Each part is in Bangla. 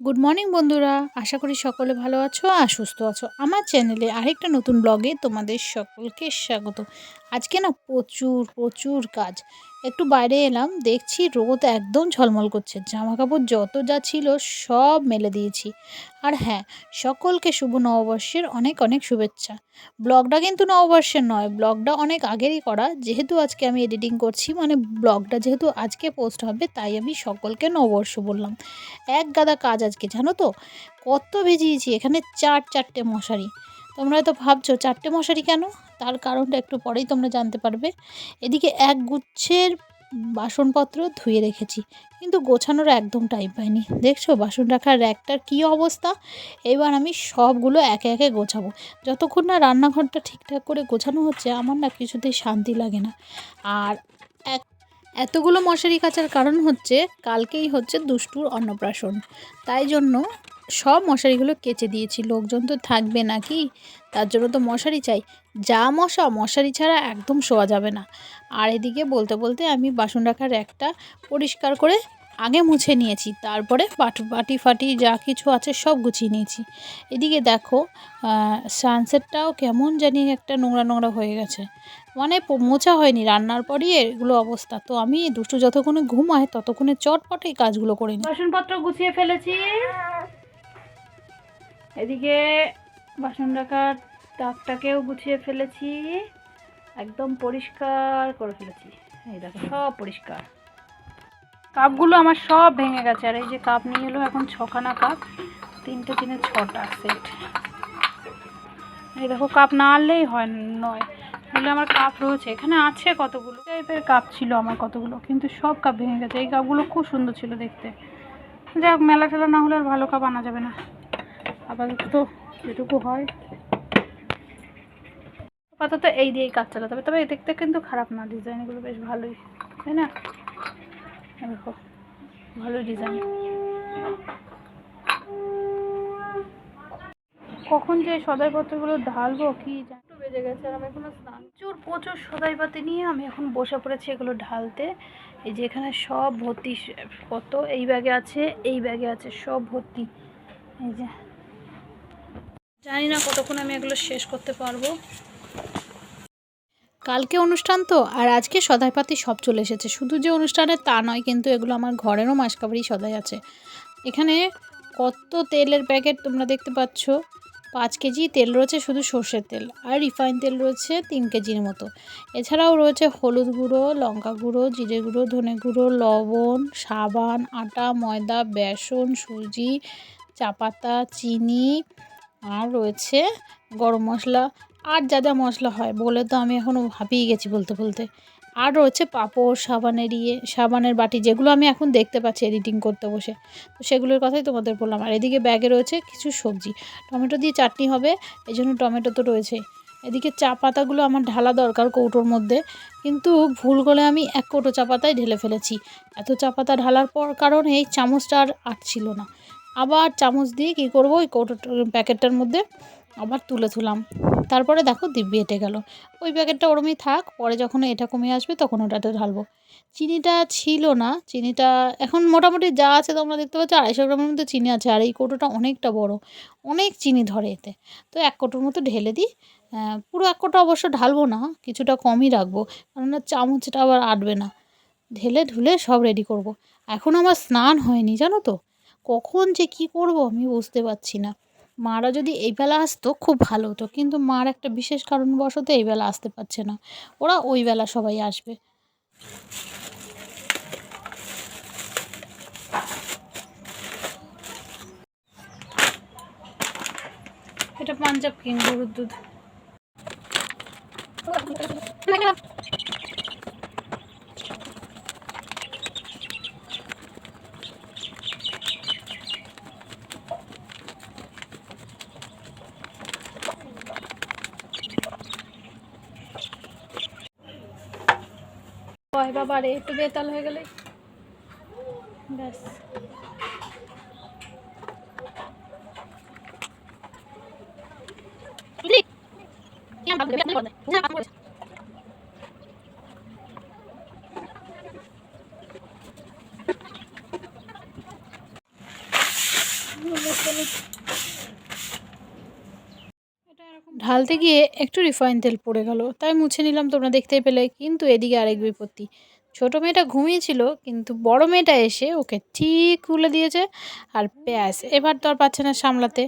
গুড মর্নিং বন্ধুরা। আশা করি সকলে ভালো আছো আর সুস্থ আছো। আমার চ্যানেলে আরেকটা নতুন ব্লগে তোমাদের সকলকে স্বাগত। আজকে না প্রচুর প্রচুর কাজ। একটু বাইরে এলাম, দেখছি রোদ একদম ঝলমল করছে। জামা কাপড় যত যা ছিল সব মেলে দিয়েছি। আর হ্যাঁ সকলকে শুভ নববর্ষের অনেক অনেক শুভেচ্ছা। ব্লগটা কিন্তু নববর্ষের নয়, ব্লগটা অনেক আগেরই করা। যেহেতু আজকে আমি এডিটিং করছি মানে ব্লগটা যেহেতু আজকে পোস্ট হবে, তাই আমি সকলকে নববর্ষ বললাম। এক গাদা কাজ আজকে, জানো তো? কত ভিজিয়েছি, এখানে চার, চারটে মশারি। তোমরা হয়তো ভাবছ, চারটে মশারি কেন? তার কারণটা একটু পরেই তোমরা জানতে পারবে। এদিকে এক গুচ্ছের বাসনপত্র ধুয়ে রেখেছি, কিন্তু গোছানোর একদম টাইম পাইনি। দেখছ, বাসন রাখার র্যাকটার কী অবস্থা? এবার আমি সবগুলো একে একে গোছাবো। যতক্ষণ না রান্নাঘরটা ঠিকঠাক করে গোছানো হচ্ছে, আমার না কিছুতেই শান্তি লাগে না। আর এক, এতগুলো মশারি কাচার কারণ হচ্ছে, কালকেই হচ্ছে দুষ্টুর অন্নপ্রাশন। তাই জন্য সব মশারিগুলো কেচে দিয়েছি, লোকজন তো থাকবে নাকি? তার জন্য তো মশারি চাই। যা মশা, মশারি ছাড়া একদম শোয়া যাবে না। আর এদিকে বলতে বলতে আমি বাসন রাখার একটা পরিষ্কার করে আগে মুছে নিয়েছি, তারপরে বাটু ফাটি যা কিছু আছে সব গুছিয়ে নিয়েছি। এদিকে দেখো সানসেটটাও কেমন জানি একটা নোংরা নোংরা হয়ে গেছে। মানে মোছা হয়নি রান্নার পরই এগুলো অবস্থা। তো আমি দুষ্টু যতক্ষণে ঘুমায় ততক্ষণে চটপট কাজগুলো করে নিই। বাসনপত্র গুছিয়ে ফেলেছি। এদিকে বাসন রাখার তাকটাকেও গুছিয়ে ফেলেছি, একদম পরিষ্কার করে ফেলেছি। এই দেখো, সব পরিষ্কার। কাপগুলো আমার সব ভেঙে গেছে, আর এই যে কাপ নিয়ে এলো এখন ছখানা কাপ, তিনটে, তিনে ছটা সেট। এই দেখো, কাপ না আনলেই হয় নয়। বলে আমার কাপ রয়েছে, এখানে আছে কতগুলো? টাইপের কাপ ছিল আমার কতগুলো, কিন্তু সব কাপ ভেঙে গেছে। এই কাপগুলো খুব সুন্দর ছিল দেখতে। যাই হোক মেলা টেলা না হলে আর ভালো কাপ আনা যাবে না। আপাতত যেটুকু হয়। আপাতত এই দিয়েই কাজ চালাতে হবে। তবে দেখতে কিন্তু খারাপ না। ডিজাইনগুলো বেশ ভালোই, তাই না? দেখো ভালো ডিজাইন কখন যে সদাইপত্রগুলো ঢালবো, কি একটু বেজে গেছে আর আমি এখনও স্নান প্রচুর প্রচুর সদাইপাতি নিয়ে আমি এখন বসে পড়েছি এগুলো ঢালতে। এই যে এখানে সব ভর্তি কত এই ব্যাগে আছে, এই ব্যাগে আছে সব ভর্তি। এই যে জানি না কতক্ষণ আমি এগুলো শেষ করতে পারব। কালকে অনুষ্ঠান তো, আর আজকে সদাইপাতি সব চলে এসেছে। শুধু যে অনুষ্ঠানে তা নয়, কিন্তু এগুলো আমার ঘরেরও মাসকাবারি সদাই আছে। এখানে কত তেলের প্যাকেট তোমরা দেখতে পাচ্ছ। পাঁচ কেজি তেল রয়েছে শুধু সর্ষের তেল, আর রিফাইন তেল রয়েছে তিন কেজির মতো। এছাড়াও রয়েছে হলুদ গুঁড়ো, লঙ্কা গুঁড়ো, জিরে গুঁড়ো, ধনে গুঁড়ো, লবণ, সাবান, আটা, ময়দা, বেসন, সুজি চা পাতা চিনি আর রয়েছে গরম মশলা। আর যা যা মশলা হয়, বলে তো আমি এখনও হাঁপিয়ে গেছি বলতে বলতে। আর রয়েছে পাঁপড়, সাবানের ইয়ে সাবানের বাটি, যেগুলো আমি এখন দেখতে পাচ্ছি এডিটিং করতে বসে। তো সেগুলোর কথাই তোমাদের বললাম। আর এদিকে ব্যাগে রয়েছে কিছু সবজি। টমেটো দিয়ে চাটনি হবে এই জন্য টমেটো তো রয়েছে। এদিকে চা পাতাগুলো আমার ঢালা দরকার কৌটোর মধ্যে। কিন্তু ভুল করে আমি এক কৌটো চা পাতায় ঢেলে ফেলেছি। এত চা পাতা ঢালার পর কারণ এই চামচটা আর আটছিল না। আবার চামচ দিয়ে কী করব? ওই কৌটো প্যাকেটটার মধ্যে আবার তুলে তুলাম তারপরে দেখো দিব্যি এঁটে গেল। ওই প্যাকেটটা ওরমই থাক, পরে যখন এটা কমে আসবে তখন ওটাতে ঢালবো। চিনিটা ছিল না, চিনিটা এখন মোটামুটি যা আছে তোমরা দেখতে পাচ্ছ, আড়াইশো গ্রামের মতো চিনি আছে, আর এই কৌটোটা অনেকটা বড়, অনেক চিনি ধরে এতে। তো এক কৌটোর মতো ঢেলে দিই। পুরো এক কৌটো অবশ্য ঢালবো না, কিছুটা কমই রাখব, কেননা চামচটা আবার আটবে না। ঢেলে ঢুলে সব রেডি করব। এখন আমার স্নান হয়নি, জানো তো? কখন যে কি করব আমি বুঝতে পারছি না। মারা যদি এই বেলা আসতো খুব ভালো হতো, কিন্তু মার একটা বিশেষ কারণবশত এই বেলা আসতে পারছে না। ওরা ওই বেলা সবাই আসবে। এটা পাঞ্জাব কিং গরুর দুধ। হয় বাবা রে একটু বেতাল হয়ে গেলে? ব্যাস। ঢালতে গিয়ে একটু রিফাইন তেল পড়ে গেল। তাই মুছে নিলাম তোমরা দেখতে পেলে, কিন্তু এদিকে আরেক বিপত্তি। ছোট মেয়েটা ঘুমিয়েছিল, কিন্তু বড় মেয়েটা এসে ওকে ঠিক খুলে দিয়েছে আর ব্যাস, এবার তো আর পাচ্ছে না সামলাতে।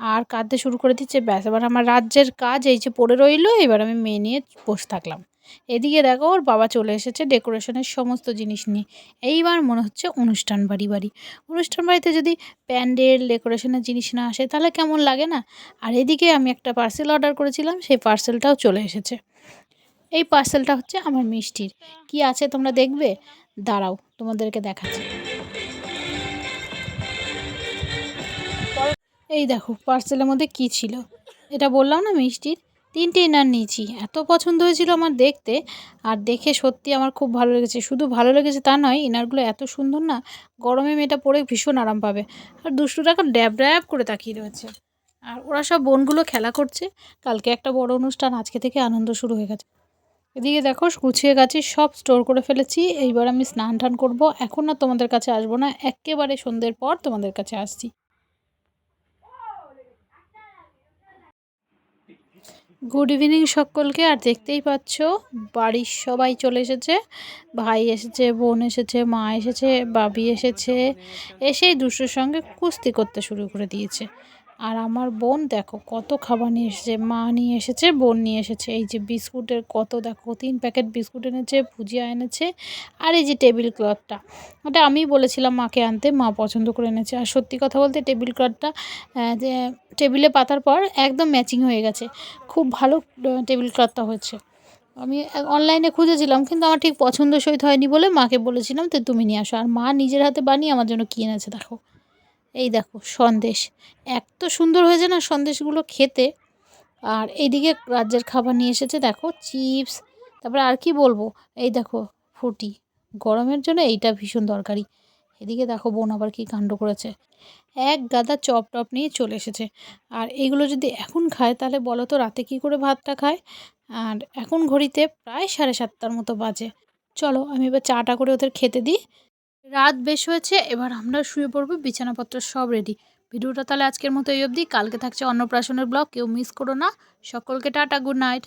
আর কাঁদতে শুরু করে দিচ্ছে, ব্যাস, এবার আমার রাজ্যের কাজ এই যে পড়ে রইল, এবার আমি মেয়ে নিয়ে বসে থাকলাম। এদিকে দেখো, ওর বাবা চলে এসেছে ডেকোরেশনের সমস্ত জিনিস নিয়ে। এইবার মনে হচ্ছে অনুষ্ঠান বাড়ি বাড়ি। অনুষ্ঠান বাড়িতে যদি প্যান্ডেল, ডেকোরেশনের জিনিস না আসে, তাহলে কেমন লাগে না? আর এদিকে আমি একটা পার্সেল অর্ডার করেছিলাম, সেই পার্সেলটাও চলে এসেছে। এই পার্সেলটা হচ্ছে আমার মিষ্টির। কি আছে তোমরা দেখবে? দাঁড়াও, তোমাদেরকে দেখাচ্ছি। এই দেখো, পার্সেলের মধ্যে কি ছিল? এটা বললাম না মিষ্টির? তিনটে ইনার নিয়েছি। এত পছন্দ হয়েছিল আমার দেখতে আর দেখে সত্যি আমার খুব ভালো লেগেছে। শুধু ভালো লেগেছে তা নয় ইনারগুলো এত সুন্দর না, গরমে মেয়েটা পরে ভীষণ আরাম পাবে। আর দুষ্টু টাকা ড্যাব ড্যাব করে তাকিয়ে রয়েছে। আর ওরা সব বোনগুলো খেলা করছে। কালকে একটা বড় অনুষ্ঠান, আজকে থেকে আনন্দ শুরু হয়ে গেছে। এদিকে দেখো, গুছিয়ে গাছি সব স্টোর করে ফেলেছি। এইবার আমি স্নান টান করব। এখন আর তোমাদের কাছে আসব না। একেবারে সন্ধ্যের পর তোমাদের কাছে আসছি। গুড ইভিনিং সকলকে, আর দেখতেই পাচ্ছ বাড়ির সবাই চলে এসেছে। ভাই এসেছে, বোন এসেছে, মা এসেছে, বাবি এসেছে। এসেই দুশোর সঙ্গে কুস্তি করতে শুরু করে দিয়েছে। আর আমার বোন দেখো কত খাবার নিয়ে এসেছে, মা নিয়ে এসেছে, বোন নিয়ে এসেছে। এই যে বিস্কুটের কত দেখো, তিন প্যাকেট বিস্কুট এনেছে, ভুজিয়া এনেছে আর এই যে টেবিল ক্লথটা। ওটা আমি বলেছিলাম মাকে আনতে, মা পছন্দ করে এনেছে। আর সত্যি কথা বলতে টেবিল ক্লথটা যে টেবিলে পাতার পর একদম ম্যাচিং হয়ে গেছে। খুব ভালো টেবিল ক্লথটা হয়েছে। আমি অনলাইনে খুঁজেছিলাম কিন্তু আমার ঠিক পছন্দ সহিত হয়নি বলে মাকে বলেছিলাম তো তুমি নিয়ে আসো। আর মা নিজের হাতে বানিয়ে আমার জন্য কী এনেছে দেখো। এই দেখো সন্দেশ। এত সুন্দর হয়েছে না সন্দেশগুলো খেতে। আর এইদিকে রাজ্যের খাবার নিয়ে এসেছে, দেখো চিপস। তারপরে আর কি বলব? এই দেখো ফুটি। গরমের জন্য এইটা ভীষণ দরকারি। এদিকে দেখো বোন আবার কী কাণ্ড করেছে। এক গাদা চপ টপ নিয়ে চলে এসেছে। আর এইগুলো যদি এখন খায়, তাহলে বলো তো রাতে কী করে ভাতটা খায়? আর এখন ঘড়িতে প্রায় সাড়ে সাতটার মতো বাজে। চলো আমি এবার চাটা করে ওদের খেতে দিই। রাত বেশ হয়েছে, এবার আমরা শুয়ে পড়ব, বিছানাপত্র সব রেডি ভিডিওটা তাহলে আজকের মতো এই অবধি। কালকে থাকছে অন্নপ্রাশনের ব্লগ, কেউ মিস করো না। সকলকে টাটা গুড নাইট